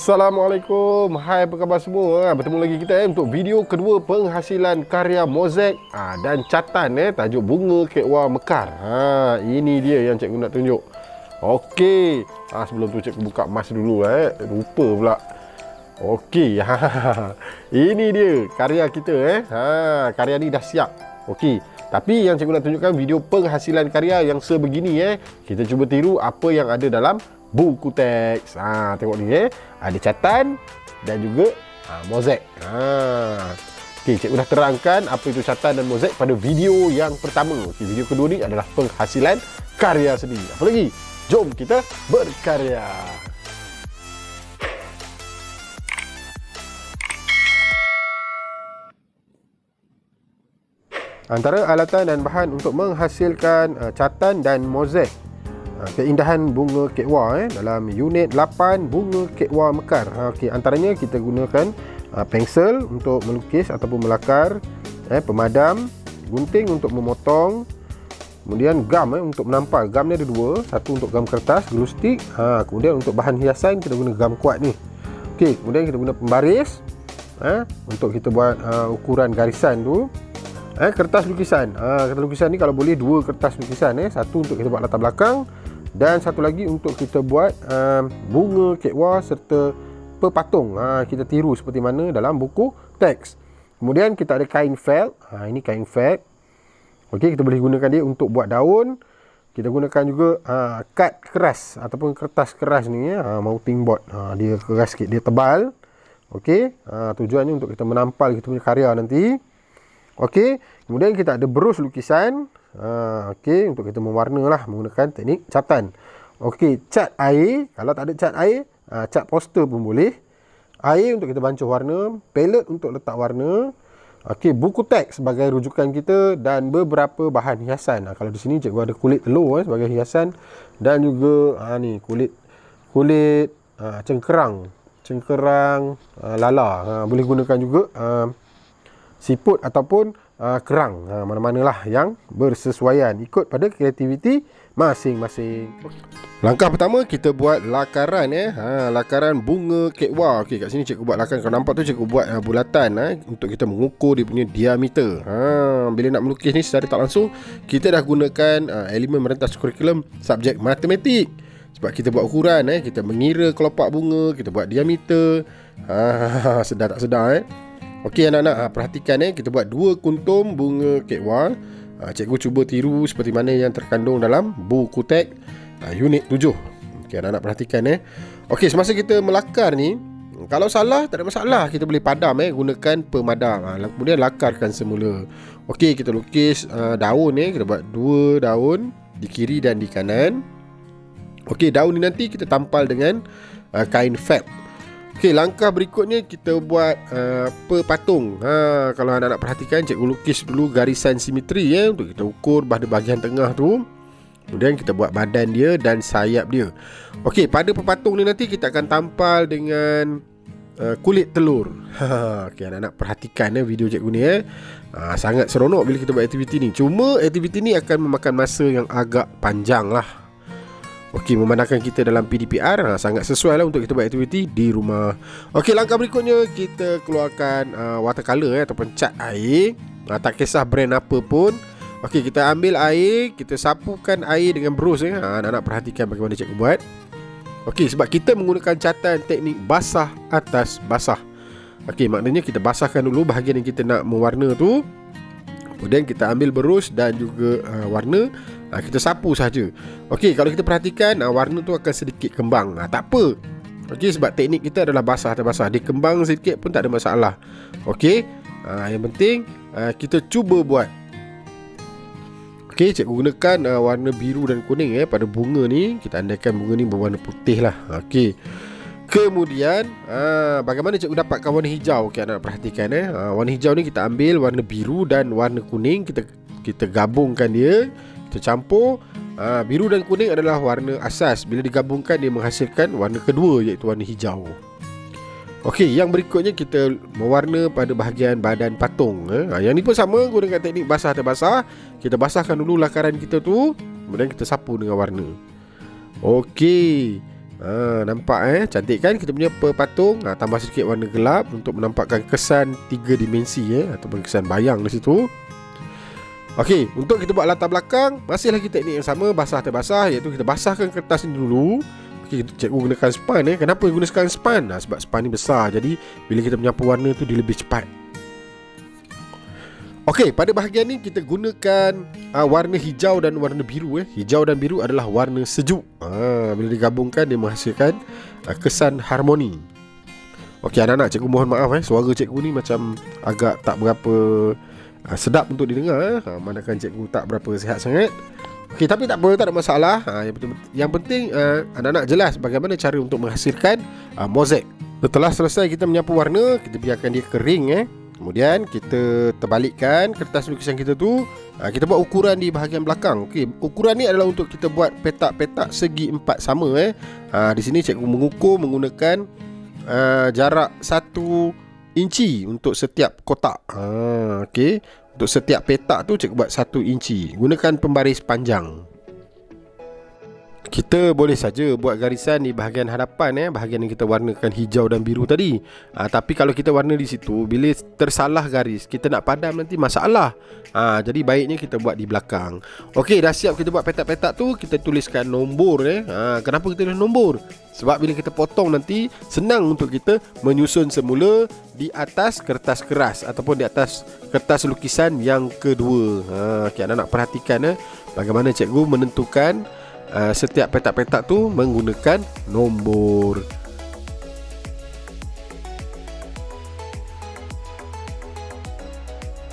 Assalamualaikum. Hai apa khabar semua? Ha, Bertemu lagi kita eh, untuk video kedua penghasilan karya mozaik ha, Dan catan eh, tajuk bunga kekwa mekar. Ha, Ini dia yang cikgu nak tunjuk. Okey. Ha, Sebelum tu cikgu buka emas dulu eh. Lupa pula. Okey. Ha, Ini dia karya kita eh. ha, Karya ni dah siap. Okey. Tapi yang cikgu nak tunjukkan video penghasilan karya yang sebegini eh. Kita cuba tiru apa yang ada dalam buku teks. Ha, tengok ni eh. Ada catatan dan juga ha, mozaik. Ha. Okey, cikgu dah terangkan apa itu catatan dan mozaik pada video yang pertama. Okey, video kedua ni adalah penghasilan karya sendiri. Apa lagi? Jom kita berkarya. Antara alatan dan bahan untuk menghasilkan uh, catatan dan mozaik Ha, keindahan bunga kekwa eh, dalam unit 8 bunga kekwa mekar. Ha, okay, antaranya kita gunakan uh, pensel untuk melukis ataupun melakar, eh, pemadam, gunting untuk memotong, kemudian gam eh, untuk menampal. Gam ni ada dua, satu untuk gam kertas, glue stick. Ha, kemudian untuk bahan hiasan kita guna gam kuat ni. Okay, kemudian kita guna pembaris eh, untuk kita buat uh, ukuran garisan tu. Eh, kertas lukisan. Ha, kertas lukisan ni kalau boleh dua kertas lukisan eh, satu untuk kita buat latar belakang dan satu lagi untuk kita buat um, bunga kekwa serta pepatung. Ha, kita tiru seperti mana dalam buku teks. Kemudian kita ada kain felt. Ha, ini kain felt. Okey, kita boleh gunakan dia untuk buat daun. Kita gunakan juga ha, kad keras ataupun kertas keras ni ya, ha, mounting board. Ha, dia keras sikit dia tebal. Okey, ha, tujuannya untuk kita menampal kita punya karya nanti. Okey, kemudian kita ada berus lukisan Ha, Okey, untuk kita mewarna lah menggunakan teknik catan. Okey, cat air. Kalau tak ada cat air, ha, cat poster pun boleh. Air untuk kita bancuh warna. Palette untuk letak warna. Okey, buku teks sebagai rujukan kita dan beberapa bahan hiasan. Ha, kalau di sini cikgu ada kulit telur eh, sebagai hiasan dan juga ha, ni kulit kulit ha, cengkerang, cengkerang ha, lala. Ha, boleh gunakan juga ha, siput ataupun uh, kerang uh, mana-manalah yang bersesuaian ikut pada kreativiti masing-masing. Langkah pertama kita buat lakaran eh. Ha lakaran bunga kekwa. Okey kat sini cikgu buat lakaran. Kalau nampak tu cikgu buat uh, bulatan eh untuk kita mengukur dia punya diameter. Ha bila nak melukis ni secara tak langsung kita dah gunakan uh, elemen merentas kurikulum subjek matematik. Sebab kita buat ukuran eh kita mengira kelopak bunga, kita buat diameter. Ha sedar tak sedar eh. Okey anak-anak ha, perhatikan eh kita buat dua kuntum bunga kekwa. Ha, cikgu cuba tiru seperti mana yang terkandung dalam buku teks ha, unit 7. Okey anak-anak perhatikan eh. Okey semasa kita melakar ni kalau salah tak ada masalah kita boleh padam eh gunakan pemadam. Kemudian lakarkan semula. Okey kita lukis daun eh kita buat dua daun di kiri dan di kanan. Okey daun ni nanti kita tampal dengan kain felt. Okey, langkah berikutnya kita buat uh, pepatung. Ha, kalau anda nak perhatikan, cikgu lukis dulu garisan simetri ya untuk kita ukur pada bahagian tengah tu. Kemudian kita buat badan dia dan sayap dia. Okey, pada pepatung ni nanti kita akan tampal dengan uh, kulit telur. Ha, okey, anda nak perhatikan ya video cikgu ni ya. Ha, sangat seronok bila kita buat aktiviti ni. Cuma aktiviti ni akan memakan masa yang agak panjang lah. Okey, memandangkan kita dalam PDPR ha, sangat sesuai lah untuk kita buat aktiviti di rumah. Okey, langkah berikutnya kita keluarkan uh, watercolor eh, ataupun cat air. Ha, tak kisah brand apa pun. Okey, kita ambil air, kita sapukan air dengan brush eh. Ha, nak perhatikan bagaimana cikgu buat. Okey, sebab kita menggunakan catatan teknik basah atas basah. Okey, maknanya kita basahkan dulu bahagian yang kita nak mewarna tu. Kemudian kita ambil berus dan juga uh, warna uh, Kita sapu saja. Okey, kalau kita perhatikan uh, Warna tu akan sedikit kembang. Uh, Tak apa. Okey, sebab teknik kita adalah basah atau basah. Dia kembang sedikit pun tak ada masalah. Okey, uh, yang penting uh, Kita cuba buat. Okey, cikgu gunakan uh, warna biru dan kuning eh, Pada bunga ni. Kita andaikan bunga ni berwarna putih lah Okey Kemudian aa, Bagaimana cikgu dapatkan warna hijau? Okey anda perhatikan eh. Aa, Warna hijau ni kita ambil warna biru dan warna kuning. Kita kita gabungkan dia Kita campur. Aa, Biru dan kuning adalah warna asas. Bila digabungkan dia menghasilkan warna kedua Iaitu warna hijau. Okey, yang berikutnya kita mewarna pada bahagian badan patung eh. Yang ni pun sama gunakan teknik basah atau basah. Kita basahkan dulu lakaran kita tu Kemudian kita sapu dengan warna. Okey Ha, nampak eh? Cantik kan kita punya patung ha, tambah sedikit warna gelap untuk menampakkan kesan tiga dimensi eh? Ataupun kesan bayang di situ. Okey, untuk kita buat latar belakang masih lagi teknik yang sama basah terbasah iaitu kita basahkan kertas ini dulu. Okey, cikgu gunakan span eh? Kenapa gunakan span? Ha, sebab span ni besar jadi bila kita menyapu warna tu dia lebih cepat Okey, pada bahagian ni kita gunakan uh, warna hijau dan warna biru eh. Hijau dan biru adalah warna sejuk. Ha, bila digabungkan dia menghasilkan uh, kesan harmoni. Okey, anak-anak cikgu mohon maaf eh. Suara cikgu ni macam agak tak berapa uh, sedap untuk didengar eh. Ha, manakala cikgu tak berapa sihat sangat. Okey, tapi tak apa, tak ada masalah. Ha, yang penting, yang penting uh, anak-anak jelas bagaimana cara untuk menghasilkan uh, mozaik. Setelah selesai kita menyapu warna, kita biarkan dia kering eh. Kemudian kita terbalikkan kertas lukisan kita tu ha, Kita buat ukuran di bahagian belakang Okey, Ukuran ni adalah untuk kita buat petak-petak segi empat sama eh. Ha, di sini cikgu mengukur menggunakan uh, jarak satu inci untuk setiap kotak ha, okay. Untuk setiap petak tu cikgu buat satu inci Gunakan pembaris panjang kita boleh saja buat garisan di bahagian hadapan eh. Bahagian yang kita warnakan hijau dan biru tadi. Ha, tapi kalau kita warna di situ bila tersalah garis kita nak padam nanti masalah. Ha, jadi baiknya kita buat di belakang. Okey, dah siap kita buat petak-petak tu kita tuliskan nombor eh. Ha, kenapa kita tulis nombor? Sebab bila kita potong nanti senang untuk kita menyusun semula di atas kertas keras ataupun di atas kertas lukisan yang kedua. Ha, okay, anak-anak perhatikan eh bagaimana cikgu menentukan uh, setiap petak-petak tu menggunakan nombor.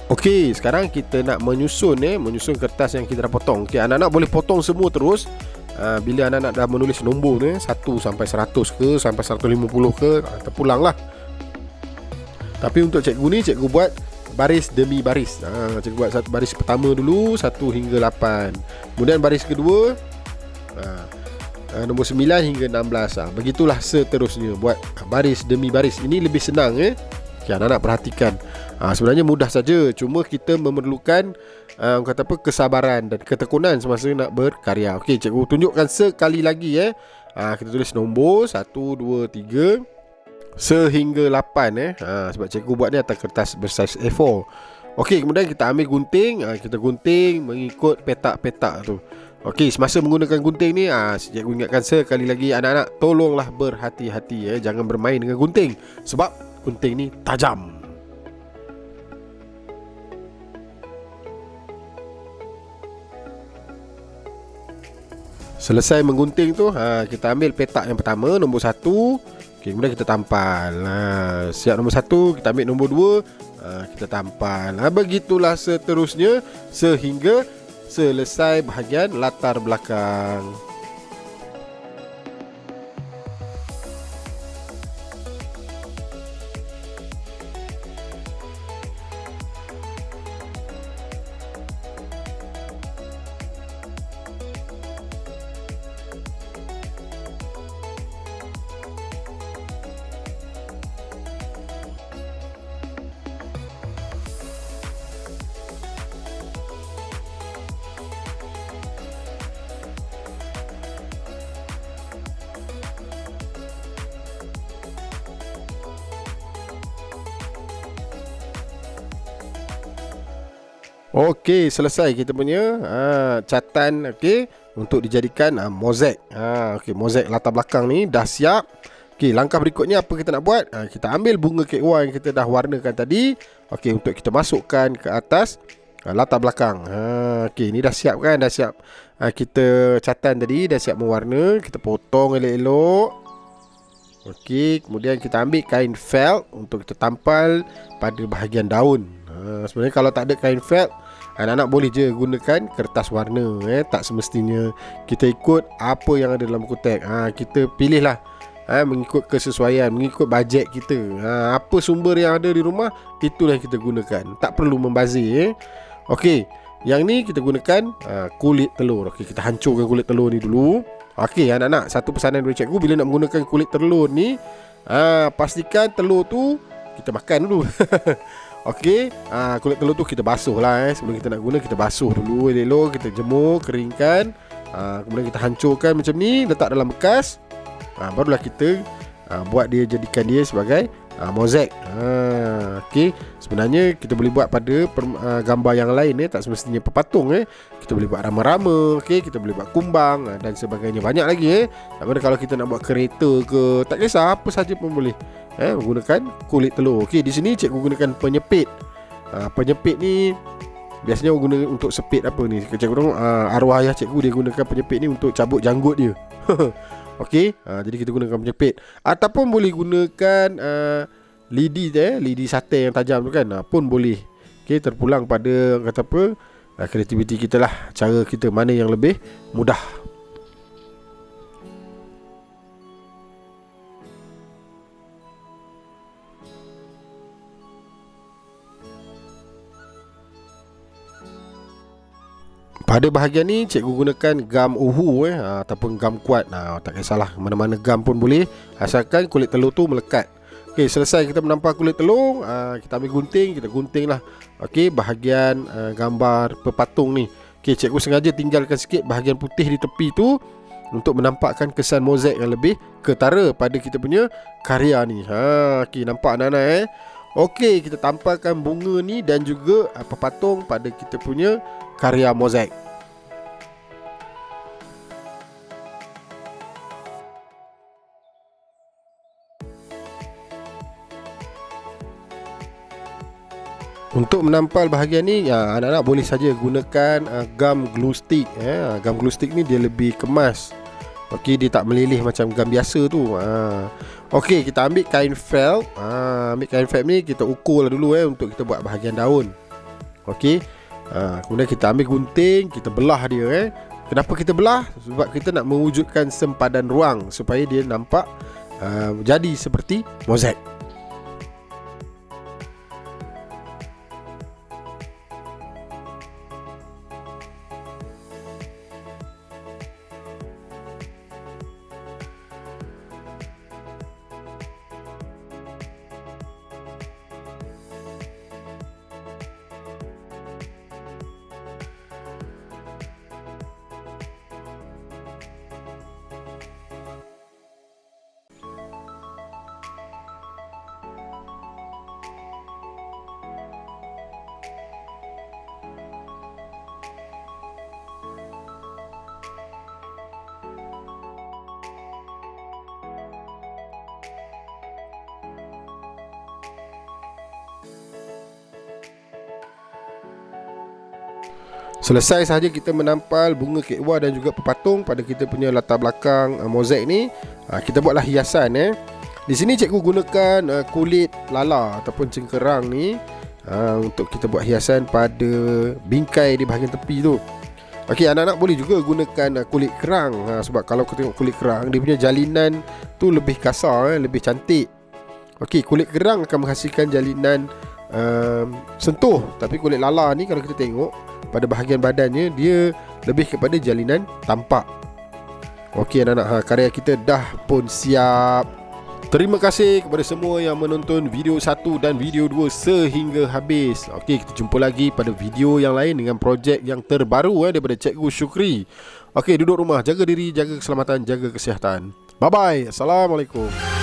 Okey, sekarang kita nak menyusun eh, menyusun kertas yang kita dah potong. Okey, anak-anak boleh potong semua terus. Uh, bila anak-anak dah menulis nombor ni eh, 1 sampai 100 ke, sampai 150 ke, uh, terpulang lah. Tapi untuk cikgu ni, cikgu buat baris demi baris. Ha, cikgu buat satu baris pertama dulu 1 hingga 8. Kemudian baris kedua ha. Nombor 9 hingga 16 ha. Begitulah seterusnya. Buat baris demi baris. Ini lebih senang eh? Okay, Anak-anak perhatikan. Ha, Sebenarnya mudah saja. Cuma kita memerlukan uh, kata apa Kesabaran dan ketekunan Semasa nak berkarya. Okey cikgu tunjukkan sekali lagi eh. Ha, Kita tulis nombor 1, 2, 3 Sehingga 8 eh. Ha, Sebab cikgu buat ni atas kertas bersaiz A4 Okey kemudian kita ambil gunting. Ha, Kita gunting mengikut petak-petak tu Okey, semasa menggunakan gunting ni, ah, cikgu ingatkan sekali lagi anak-anak tolonglah berhati-hati ya, jangan bermain dengan gunting sebab gunting ni tajam. Selesai menggunting tu, ha, kita ambil petak yang pertama, nombor satu. Okay, kemudian kita tampal. Ha, siap nombor satu, kita ambil nombor dua. Ha, kita tampal. Ha, begitulah seterusnya sehingga selesai bahagian latar belakang. Okey, selesai kita punya ha, catatan okey untuk dijadikan ha, mozaik. Ha, okey, mozaik latar belakang ni dah siap. Okey, langkah berikutnya apa kita nak buat? Ha, kita ambil bunga wall yang kita dah warnakan tadi. Okey, untuk kita masukkan ke atas ha, latar belakang. Ha, okey, ni dah siap kan? Dah siap. Ha, kita catatan tadi dah siap mewarna. Kita potong elok-elok. Okey, kemudian kita ambil kain felt untuk kita tampal pada bahagian daun. Ha, sebenarnya kalau tak ada kain felt, Anak-anak boleh je gunakan kertas warna eh tak semestinya kita ikut apa yang ada dalam buku teks. Ha kita pilihlah ha mengikut kesesuaian, mengikut bajet kita. Ha apa sumber yang ada di rumah itulah yang kita gunakan. Tak perlu membazir eh. Okey, yang ni kita gunakan ha, kulit telur. Okey, kita hancurkan kulit telur ni dulu. Okey, anak-anak, satu pesanan dari cikgu bila nak menggunakan kulit telur ni, ha pastikan telur tu kita makan dulu. Okey, ha, kulit telur tu kita basuh lah eh. Sebelum kita nak guna, kita basuh dulu elok-elok Kita jemur, keringkan ha, Kemudian kita hancurkan macam ni Letak dalam bekas ha, barulah kita ha, buat dia jadikan dia sebagai ha, mozaik. Ha, okey, sebenarnya kita boleh buat pada per, ha, gambar yang lain eh tak semestinya pepatung eh. Kita boleh buat rama-rama, okey, kita boleh buat kumbang ha, dan sebagainya. Banyak lagi eh. Tapi kalau kita nak buat kereta ke, tak kisah apa saja pun boleh. Eh, menggunakan kulit telur. Okey, di sini cikgu gunakan penyepit. Ha, penyepit ni Biasanya guna untuk sepit apa ni Cikgu uh, arwah ayah cikgu dia gunakan penyepit ni untuk cabut janggut dia Okey, uh, jadi kita gunakan penyepit Ataupun boleh gunakan uh, lidi eh, lidi sate yang tajam tu kan? Uh, Pun boleh. Okey, terpulang pada kata apa? Uh, Kreativiti kita lah. Cara kita mana yang lebih mudah Pada bahagian ni cikgu gunakan gam uhu eh ha, ataupun gam kuat. Nah, ha, tak kisahlah mana-mana gam pun boleh asalkan kulit telur tu melekat. Okey, selesai kita menampar kulit telur, ha, kita ambil gunting, kita guntinglah. Okey, bahagian gambar pepatung ni. Okey, cikgu sengaja tinggalkan sikit bahagian putih di tepi tu untuk menampakkan kesan mozaik yang lebih ketara pada kita punya karya ni. Ha, okey, nampak anak-anak eh? Okey, kita tampalkan bunga ni dan juga pepatung pada kita punya karya mozaik. Untuk menampal bahagian ni ya, Anak-anak boleh saja gunakan uh, glue stick. Gum glue stick ni dia lebih kemas Okey dia tak meleleh macam gam biasa tu ha. Okey kita ambil kain felt ha, Ambil kain felt ni kita ukur lah dulu eh Untuk kita buat bahagian daun Okey ha, Kemudian kita ambil gunting Kita belah dia eh Kenapa kita belah? Sebab kita nak mewujudkan sempadan ruang Supaya dia nampak uh, Jadi seperti mozaik Selesai sahaja kita menampal bunga kekwa dan juga pepatung pada kita punya latar belakang uh, mozaik ni. Uh, Kita buatlah hiasan eh. Di sini cikgu gunakan uh, kulit lala ataupun cengkerang ni uh, Untuk kita buat hiasan pada bingkai di bahagian tepi tu. Okey, anak-anak boleh juga gunakan uh, kulit kerang. Ha, Sebab kalau kita tengok kulit kerang Dia punya jalinan tu lebih kasar, eh, lebih cantik. Okey, kulit kerang akan menghasilkan jalinan uh, sentuh. Tapi kulit lala ni kalau kita tengok pada bahagian badannya dia lebih kepada jalinan tampak. Okey anak-anak, ha, karya kita dah pun siap. Terima kasih kepada semua yang menonton video 1 dan video 2 sehingga habis. Okey, kita jumpa lagi pada video yang lain dengan projek yang terbaru eh, daripada Cikgu Syukri. Okey, duduk rumah, jaga diri, jaga keselamatan, jaga kesihatan. Bye-bye. Assalamualaikum.